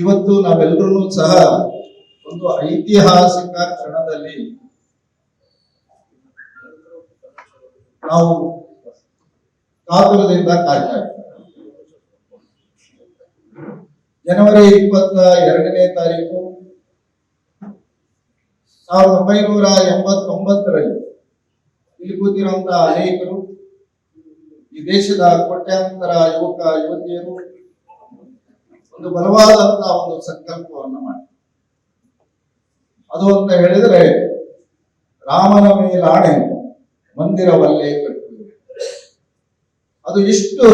ಇವತ್ತು ನಾವೆಲ್ಲರೂ ಸಹ ಒಂದು ಐತಿಹಾಸಿಕ ಕ್ಷಣದಲ್ಲಿ ನಾವು ಕಾತುರದಿಂದ ಕಾಯ್ತಾ ಜನವರಿ ಇಪ್ಪತ್ತ ಎರಡನೇ ತಾರೀಕು ಸಾವಿರದ ಒಂಬೈನೂರ ಎಂಬತ್ತೊಂಬತ್ತರಲ್ಲಿ ಇಲ್ಲಿ ಕೂತಿರುವಂತಹ ಅನೇಕರು ಈ ದೇಶದ ಕೋಟ್ಯಾಂತರ ಯುವಕ, ಯುವತಿಯರು ಒಂದು ಬಲವಾದಂತಹ ಒಂದು ಸಂಕಲ್ಪವನ್ನು ಮಾಡಿ. ಅದು ಅಂತ ಹೇಳಿದರೆ, ರಾಮನ ಮೇಲಾಣೆ ಮಂದಿರವಲ್ಲೇ ಕಟ್ಟುವುದು. ಅದು ಇಷ್ಟು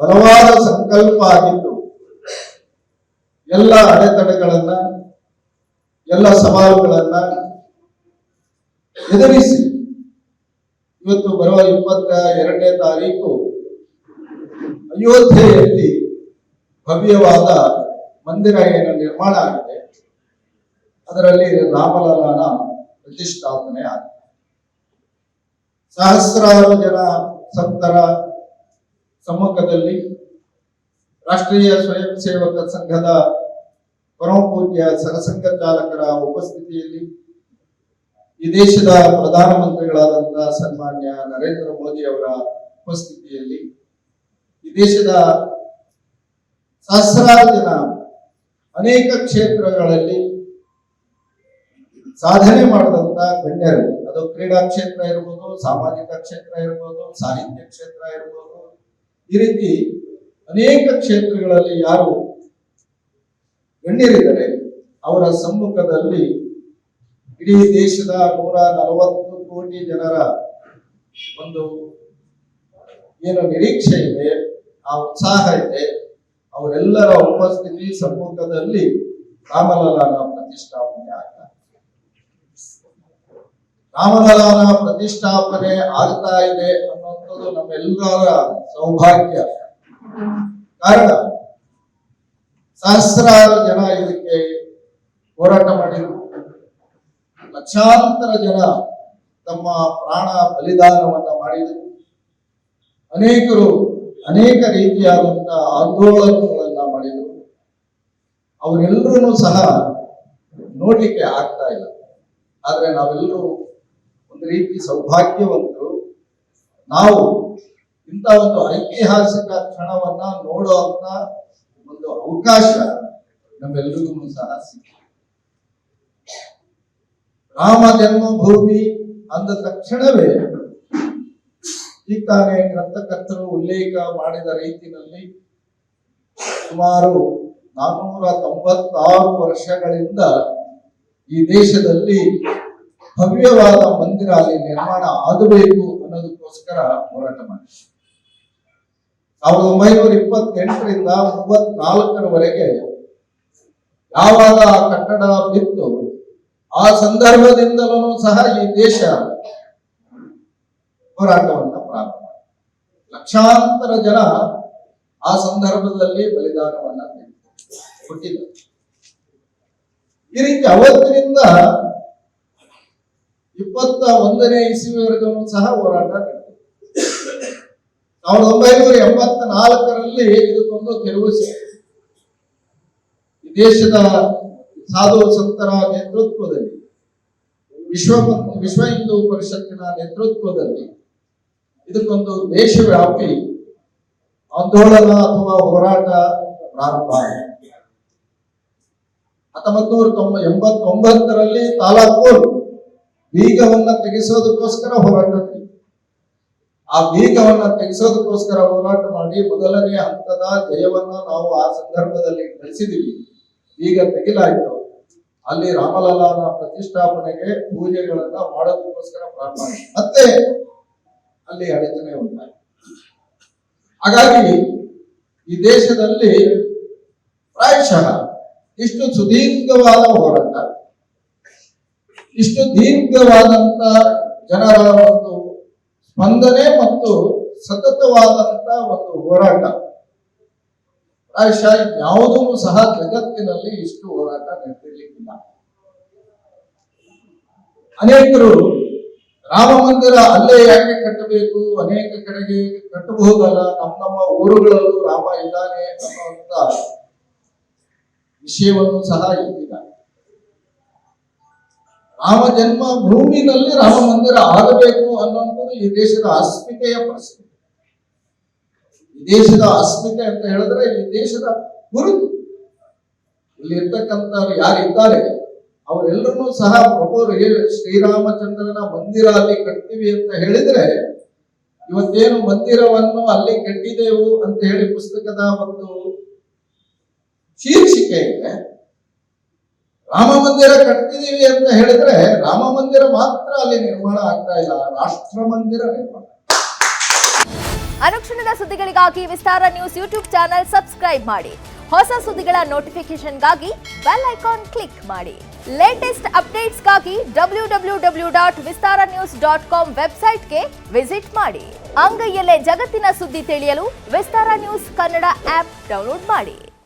ಬಲವಾದ ಸಂಕಲ್ಪ ಆಗಿದ್ದು, ಎಲ್ಲ ಅಡೆತಡೆಗಳನ್ನ, ಎಲ್ಲ ಸವಾಲುಗಳನ್ನ ಎದುರಿಸಿ, ಇವತ್ತು ಬರುವ ಇಪ್ಪತ್ತ ಎರಡನೇ ತಾರೀಕು ಅಯೋಧ್ಯೆಯಲ್ಲಿ ಭವ್ಯವಾದ ಮಂದಿರ ಏನು ನಿರ್ಮಾಣ ಆಗಿದೆ. ಅದರಲ್ಲಿ ರಾಮಲಲನ ಪ್ರತಿಷ್ಠಾಪನೆ ಆಗಿದೆ. ಸಹಸ್ರಾರು ಜನ ಸಂತರ ಸಮ್ಮುಖದಲ್ಲಿ ರಾಷ್ಟ್ರೀಯ ಸ್ವಯಂ ಸೇವಕ ಸಂಘದ ಪರಮಪೂಜ್ಯ ಸರಸಂಘ ಚಾಲಕರ ಉಪಸ್ಥಿತಿಯಲ್ಲಿ ಈ ದೇಶದ ಪ್ರಧಾನಮಂತ್ರಿಗಳಾದಂತಹ ಸನ್ಮಾನ್ಯ ನರೇಂದ್ರ ಮೋದಿ ಅವರ ಉಪಸ್ಥಿತಿಯಲ್ಲಿ ಈ ದೇಶದ ಸಹಸ್ರಾರು ಜನ ಅನೇಕ ಕ್ಷೇತ್ರಗಳಲ್ಲಿ ಸಾಧನೆ ಮಾಡಿದಂತ ಗಣ್ಯರು. ಅದು ಕ್ರೀಡಾ ಕ್ಷೇತ್ರ ಇರ್ಬೋದು, ಸಾಮಾಜಿಕ ಕ್ಷೇತ್ರ ಇರ್ಬೋದು, ಸಾಹಿತ್ಯ ಕ್ಷೇತ್ರ ಇರ್ಬೋದು. ಈ ರೀತಿ ಅನೇಕ ಕ್ಷೇತ್ರಗಳಲ್ಲಿ ಯಾರು ಗಣ್ಯರಿದ್ದಾರೆ, ಅವರ ಸಮ್ಮುಖದಲ್ಲಿ ಇಡೀ ದೇಶದ ನೂರ ನಲವತ್ತು ಕೋಟಿ ಜನರ ಒಂದು ಏನು ನಿರೀಕ್ಷೆ ಇದೆ, ಆ ಉತ್ಸಾಹ ಇದೆ. ಅವರೆಲ್ಲರ ಉಪಸ್ಥಿತಿ ಸಮ್ಮುಖದಲ್ಲಿ ರಾಮಲಲಾನ ಪ್ರತಿಷ್ಠಾಪನೆ ಆಗ್ತಾ ಇದೆ. ರಾಮಲಲ್ಲಾನ ಪ್ರತಿಷ್ಠಾಪನೆ ಆಗ್ತಾ ಇದೆ ಅನ್ನುವಂಥದ್ದು ನಮ್ಮೆಲ್ಲರ ಸೌಭಾಗ್ಯ. ಕಾರಣ, ಸಹಸ್ರಾರು ಜನ ಇದಕ್ಕೆ ಹೋರಾಟ ಮಾಡಿದರು. ಲಕ್ಷಾಂತರ ಜನ ತಮ್ಮ ಪ್ರಾಣ ಬಲಿದಾನವನ್ನ ಮಾಡಿದರು. ಅನೇಕರು ಅನೇಕ ರೀತಿಯಾದಂತಹ ಆಂದೋಲನಗಳನ್ನ ಮಾಡಿದರು. ಅವರೆಲ್ಲರೂ ಸಹ ನೋಡ್ಲಿಕ್ಕೆ ಆಗ್ತಾ ಇಲ್ಲ. ಆದ್ರೆ ನಾವೆಲ್ಲರೂ ಒಂದು ರೀತಿ ಸೌಭಾಗ್ಯವಂತರು. ನಾವು ಇಂಥ ಒಂದು ಐತಿಹಾಸಿಕ ಕ್ಷಣವನ್ನ ನೋಡುವಂತ ಒಂದು ಅವಕಾಶ ನಮ್ಮೆಲ್ಲರಿಗೂ ಸಹ ಸಿಕ್ಕಿದೆ. ರಾಮ ಜನ್ಮಭೂಮಿ ಅಂದ ತಕ್ಷಣವೇ ತಾನೇ ಗ್ರಂಥಕರ್ತರು ಉಲ್ಲೇಖ ಮಾಡಿದ ರೀತಿಯಲ್ಲಿ ಸುಮಾರು ನಾನ್ನೂರ ತೊಂಬತ್ತಾರು ವರ್ಷಗಳಿಂದ ಈ ದೇಶದಲ್ಲಿ ಭವ್ಯವಾದ ಮಂದಿರ ಅಲ್ಲಿ ನಿರ್ಮಾಣ ಆಗಬೇಕು ಅನ್ನೋದಕ್ಕೋಸ್ಕರ ಹೋರಾಟ ಮಾಡಿ ಸಾವಿರದ ಒಂಬೈನೂರ ಇಪ್ಪತ್ತೆಂಟರಿಂದ ಮೂವತ್ನಾಲ್ಕರವರೆಗೆ ಯಾವಾಗ ಆ ಕಟ್ಟಡ ಬಿತ್ತು, ಆ ಸಂದರ್ಭದಿಂದಲೂ ಸಹ ಈ ದೇಶ ಹೋರಾಟವನ್ನ ಪ್ರಾರಂಭ ಲಕ್ಷಾಂತರ ಜನ ಆ ಸಂದರ್ಭದಲ್ಲಿ ಬಲಿದಾನವನ್ನ ಕೊಟ್ಟಿದ್ದಾರೆ ಈ ರೀತಿ ಅವತ್ತಿನಿಂದ ಇಪ್ಪತ್ತ ಒಂದನೇ ಇಸುವಿವರೆಗೂ ಸಹ ಹೋರಾಟ ನಡೆದಿದೆ. ಸಾವಿರದ ಒಂಬೈನೂರ ಎಂಬತ್ತ ನಾಲ್ಕರಲ್ಲಿ ಇದಕ್ಕೊಂದು ತೆರವು ಸಿಕ್ಕಿದೆ ದೇಶದ ಸಾಧು ಸಂತರ ನೇತೃತ್ವದಲ್ಲಿ, ವಿಶ್ವ ವಿಶ್ವ ಹಿಂದೂ ಪರಿಷತ್ತಿನ ನೇತೃತ್ವದಲ್ಲಿ ಇದಕ್ಕೊಂದು ದೇಶವ್ಯಾಪಿ ಆಂದೋಲನ ಅಥವಾ ಹೋರಾಟ ಪ್ರಾರಂಭ ಆಯಿತು ಹತ್ತೊಂಬತ್ತು ನೂರ ತೊಂಬ, ಎಂಬತ್ತೊಂಬತ್ತರಲ್ಲಿ ತಾಲಾಕೋಲ್ ಬೀಗವನ್ನ ತೆಗೆಸೋದಕ್ಕೋಸ್ಕರ ಹೋರಾಟ. ಆ ಬೀಗವನ್ನ ತೆಗೆಸೋದಕ್ಕೋಸ್ಕರ ಹೋರಾಟ ಮಾಡಿ ಮೊದಲನೇ ಹಂತದ ಜಯವನ್ನ ನಾವು ಆ ಸಂದರ್ಭದಲ್ಲಿ ಗಳಿಸಿದೀವಿ. ಈಗ ತೆಗಿಲಾಯ್ತು. ಅಲ್ಲಿ ರಾಮಲಲ್ಲಾನ ಪ್ರತಿಷ್ಠಾಪನೆಗೆ ಪೂಜೆಗಳನ್ನ ಮಾಡೋದಕ್ಕೋಸ್ಕರ ಪ್ರಾರಂಭ ಮತ್ತೆ ಅಲ್ಲಿ ಅಡಚಣೆ ಉಂಟಾಗಿದೆ ಹಾಗಾಗಿ ಈ ದೇಶದಲ್ಲಿ ಪ್ರಾಯಶಃ ಇಷ್ಟು ಸುದೀರ್ಘವಾದ ಹೋರಾಟ, ಇಷ್ಟು ದೀರ್ಘವಾದಂತ ಜನರ ಒಂದು ಸ್ಪಂದನೆ ಮತ್ತು ಸತತವಾದಂತ ಒಂದು ಹೋರಾಟ. ಪ್ರಾಯಶಃ ಯಾವುದೂ ಸಹ ಜಗತ್ತಿನಲ್ಲಿ ಇಷ್ಟು ಹೋರಾಟ ನಡೆದಿರಲಿಲ್ಲ ಅನೇಕರು ರಾಮ ಮಂದಿರ ಅಲ್ಲೇ ಯಾಕೆ ಕಟ್ಟಬೇಕು? ಅನೇಕ ಕಡೆಗೆ ಕಟ್ಟಬಹುದಲ್ಲ? ನಮ್ಮ ನಮ್ಮ ಊರುಗಳಲ್ಲೂ ರಾಮ ಇದ್ದಾನೆ ಅನ್ನುವಂತ ವಿಷಯವನ್ನು ಸಹ ಇದ್ದಿಲ್ಲ ರಾಮ ಜನ್ಮ ಭೂಮಿನಲ್ಲಿ ರಾಮ ಮಂದಿರ ಆಗಬೇಕು ಅನ್ನುವಂಥದ್ದು ಈ ದೇಶದ ಅಸ್ಮಿತೆಯ ಪ್ರಶ್ನೆ ಈ ದೇಶದ ಅಸ್ಮಿತೆ ಅಂತ ಹೇಳಿದ್ರೆ ಈ ದೇಶದ ಗುರುತು. ಇಲ್ಲಿ ಇರ್ತಕ್ಕಂಥ ಯಾರಿದ್ದಾರೆ? ಅವರೆಲ್ಲರೂ ಸಹ ಪ್ರಭು ರೇ- ಶ್ರೀರಾಮಚಂದ್ರನ ಮಂದಿರ ಅಲ್ಲಿ ಕಟ್ತೀವಿ ಅಂತ ಹೇಳಿದ್ರೆ, ಇವತ್ತೇನು ಮಂದಿರವನ್ನು ಅಲ್ಲಿ ಕಟ್ಟಿದೆವು ಅಂತ ಹೇಳಿ ಪುಸ್ತಕದ ಒಂದು ಶೀರ್ಷಿಕೆ ಇದೆ. ರಾಮ ಮಂದಿರ ಕಟ್ತಿದೀವಿ ಅಂತ ಹೇಳಿದ್ರೆ, ರಾಮ ಮಂದಿರ ಮಾತ್ರ ಅಲ್ಲಿ ನಿರ್ಮಾಣ ಆಗ್ತಾ ಇಲ್ಲ, ರಾಷ್ಟ್ರ ಮಂದಿರ ನಿರ್ಮಾಣ ಅನುಕ್ಷಣದ ಸುದ್ದಿಗಳಿಗಾಗಿ Vistara news YouTube channel subscribe ಮಾಡಿ. ಹೊಸ ಸುದ್ದಿಗಳ ನೋಟಿಫಿಕೇಶನ್ಗಾಗಿ ಬೆಲ್ ಐಕಾನ್ ಕ್ಲಿಕ್ ಮಾಡಿ. Latest ಅಪ್ಡೇಟ್ಸ್ಗಾಗಿ W W W dot Vistara news dot com ವೆಬ್ಸೈಟ್ಗೆ ವಿಸಿಟ್ ಮಾಡಿ. ಅಂಗೈಯಲ್ಲೇ ಜಗತ್ತಿನ ಸುದ್ದಿ ತಿಳಿಯಲು Vistara news Kannada app download ಮಾಡಿ.